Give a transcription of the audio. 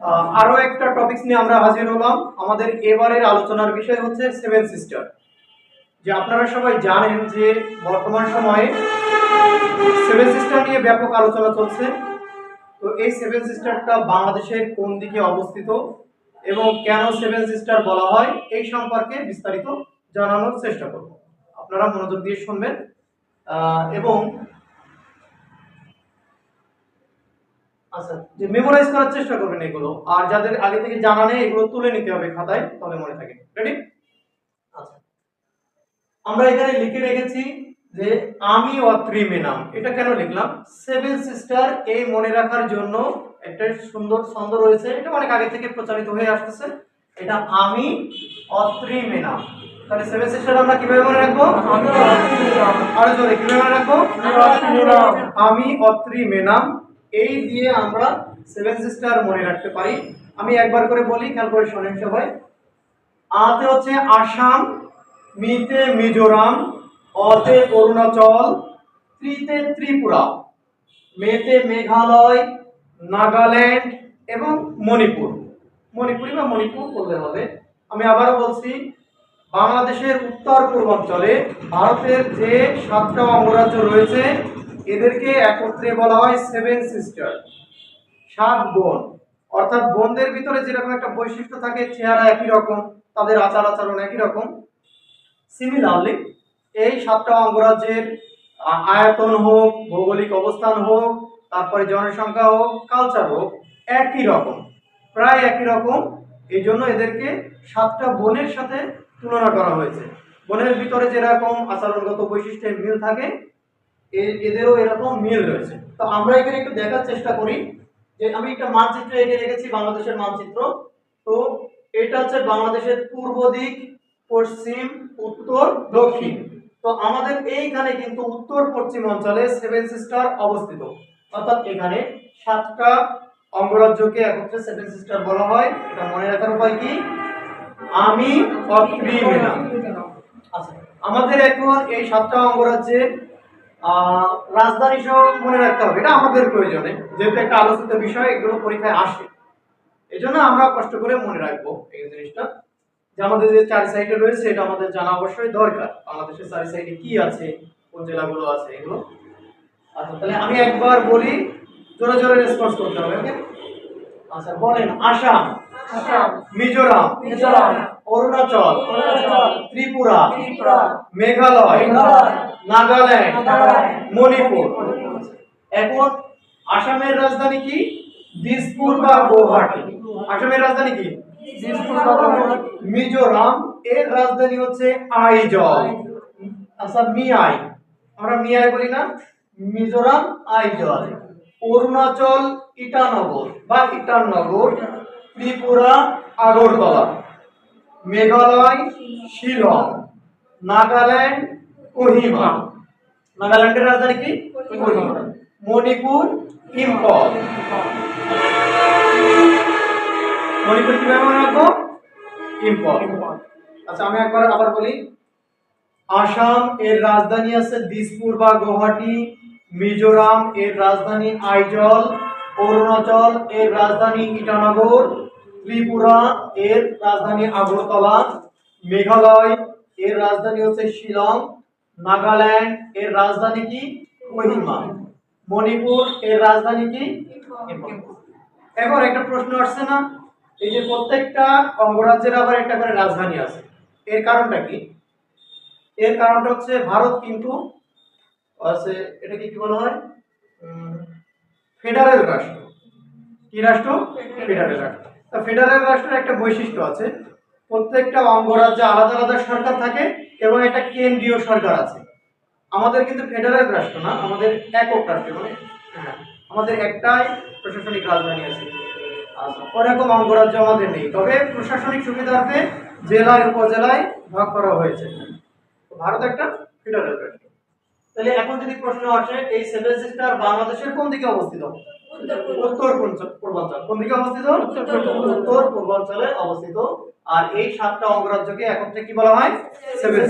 আহ, আরও একটা টপিকস নিয়ে আমরা হাজির হলাম। আমাদের এবারের আলোচনার বিষয় হচ্ছে সেভেন সিস্টার যে আপনারা সবাই জানেন যে বর্তমান সময়ে সেভেন সিস্টার নিয়ে ব্যাপক আলোচনা চলছে। তো এই সেভেন সিস্টারটা বাংলাদেশের কোন দিকে অবস্থিত এবং কেন সেভেন সিস্টার বলা হয় এই সম্পর্কে বিস্তারিত জানানোর চেষ্টা করব। আপনারা মনোযোগ দিয়ে শুনবেন। এবং আচ্ছা যে মেমোরাইজ করার চেষ্টা করবেন এগুলো। আর যাদের আগে থেকে জানা নেই এগুলো তুলে নিতে হবে খাতায় তাহলে মনে থাকে। রেডি আচ্ছা। আমরা এখানে লিখে রেখেছি যে আমি অত্রিমে নাম এটা কেন লিখলাম? সেভেন সিস্টার এই মনে রাখার জন্য একটা সুন্দর ছন্দ রয়েছে। এটা অনেক আগে থেকে প্রচারিত হয়ে আসতেছে। এটা আমি অত্রিমে নাম তাহলে সেভেন সিস্টার আমরা কীভাবে মনে রাখব? আরও জোরে কীভাবে মনে রাখব? আমি অত্রি মেনাম। এই দিয়ে আমরা সেভেন সিস্টার মনে রাখতে পারি। আমি একবার করে বলি খেয়াল করে শোনেন সবাই আতে হচ্ছে আসাম, মিতে মিজোরাম, অতে অরুণাচল, ত্রিতে ত্রিপুরা, মেতে মেঘালয়, নাগাল্যান্ড এবং মণিপুর। মণিপুরি বা মণিপুর বললে হবে। আমি আবারও বলছি, বাংলাদেশের উত্তর পূর্বাঞ্চলে ভারতের যে সাতটা অঙ্গরাজ্য রয়েছে এদেরকে একত্রে বলা হয় সেভেন সিস্টার সাত বোন। অর্থাৎ বোনদের ভিতরে যেরকম একটা বৈশিষ্ট্য থাকে, চেহারা একই রকম, তাদের আচার আচরণ একই রকম। সিমিলারলি এই সাতটা অঙ্গরাজ্যের আয়তন হোক, ভৌগোলিক অবস্থান হোক, তারপরে জনসংখ্যা হোক কালচার হোক, একই রকম, প্রায় একই রকম। এই জন্য এদেরকে সাতটা বোনের সাথে তুলনা করা হয়েছে। বোনের ভিতরে যেরকম আচরণগত বৈশিষ্ট্যের মিল থাকে এদেরও এরকম মিল রয়েছে। তো আমরা এখানে একটু দেখার চেষ্টা করি যে আমি একটা মানচিত্র এঁকে রেখেছি বাংলাদেশের মানচিত্র। তো এটা হচ্ছে বাংলাদেশের পূর্ব দিক পশ্চিম উত্তর দক্ষিণ। তো আমাদের এইখানে কিন্তু উত্তর পশ্চিম অঞ্চলে সেভেন সিস্টার অবস্থিত। অর্থাৎ এখানে সাতটা অঙ্গরাজ্যকে একত্রে সেভেন সিস্টার বলা হয়। এটা মনে রাখার উপায় কি? আমি আচ্ছা আমাদের এখন এই সাতটা অঙ্গরাজ্যের আহ, রাজধানী সহ মনে রাখতে হবে এটা আমাদের প্রয়োজনে যেহেতু একটা আলোচিত বিষয় এগুলো পরীক্ষায় আসে। এই জন্য আমরা কষ্ট করে মনে রাখব এই জিনিসটা। যে আমাদের যে চারি সাইডে রয়েছে এটা আমাদের জানা অবশ্যই দরকার বাংলাদেশের চারি সাইডে কি আছে কোন জেলাগুলো আছে এগুলো। আচ্ছা তাহলে আমি একবার বলি জোরে জোরে রেসপন্স করতে হবে ওকে আচ্ছা বলেন আসাম। আসাম। মিজোরাম। মিজোরাম। অরুণাচল ত্রিপুরা মেঘালয় নাগাল্যান্ড মণিপুর। এখন আসামের রাজধানী কি? দিসপুর বা গুয়াহাটি? আসামের রাজধানী কি? মিজোরাম। এর রাজধানী হচ্ছে আইজল। আচ্ছা মিয়াই। আমরা মিয়াই বলি না। মিজোরাম আইজল। অরুণাচল ইটানগর বা ইটানগর ত্রিপুরা আগরতলা। মেঘালয়, শিলং, নাগাল্যান্ড, কোহিমা। নাগাল্যান্ডের রাজধানী কি? মণিপুর ইম্ফল মণিপুর কীভাবে মনে রাখব ইম্ফল আচ্ছা আমি একবার আবার বলি। আসাম এর রাজধানী আছে দিসপুর বা গুয়াহাটি, মিজোরাম এর রাজধানী আইজল, অরুণাচল এর রাজধানী ইটানগর ত্রিপুরা এর রাজধানী আগরতলা মেঘালয় এর রাজধানী হচ্ছে শিলং নাগাল্যান্ড এর রাজধানী কি? কোহিমা। মণিপুর এর রাজধানী কি? এখন একটা প্রশ্ন আসছে না এই যে প্রত্যেকটা অঙ্গরাজ্যের আবার একটা করে রাজধানী আছে এর কারণটা কি? এর কারণটা হচ্ছে ভারত কিন্তু আছে এটাকে কি বলা হয়? ফেডারেল রাষ্ট্র। কি রাষ্ট্র? ফেডারেল রাষ্ট্র। ফেডারেল রাষ্ট্রের একটা বৈশিষ্ট্য আছে। প্রত্যেকটা অঙ্গরাজ্যে আলাদা আলাদা সরকার থাকে এবং একটা কেন্দ্রীয় সরকার আছে। আমাদের কিন্তু ফেডারেল রাষ্ট্র না আমাদের একক রাষ্ট্র মানে হ্যাঁ, আমাদের একটাই প্রশাসনিক রাজধানী আছে। আচ্ছা, ওরকম অঙ্গরাজ্য আমাদের নেই। তবে প্রশাসনিক সুবিধার্থে জেলায় উপজেলায় ভাগ করা হয়েছে। ভারত একটা ফেডারেল রাষ্ট্র। তাহলে এখন যদি প্রশ্ন আসে এই সেভেন সিস্টার বাংলাদেশের কোন দিকে অবস্থিত? উত্তর পূর্বাঞ্চল। কোন দিকে অবস্থিত? উত্তর পূর্বাঞ্চলে অবস্থিত। আর এই সাতটা অঙ্গরাজ্যকে একত্রে কি বলা হয়? সেভেন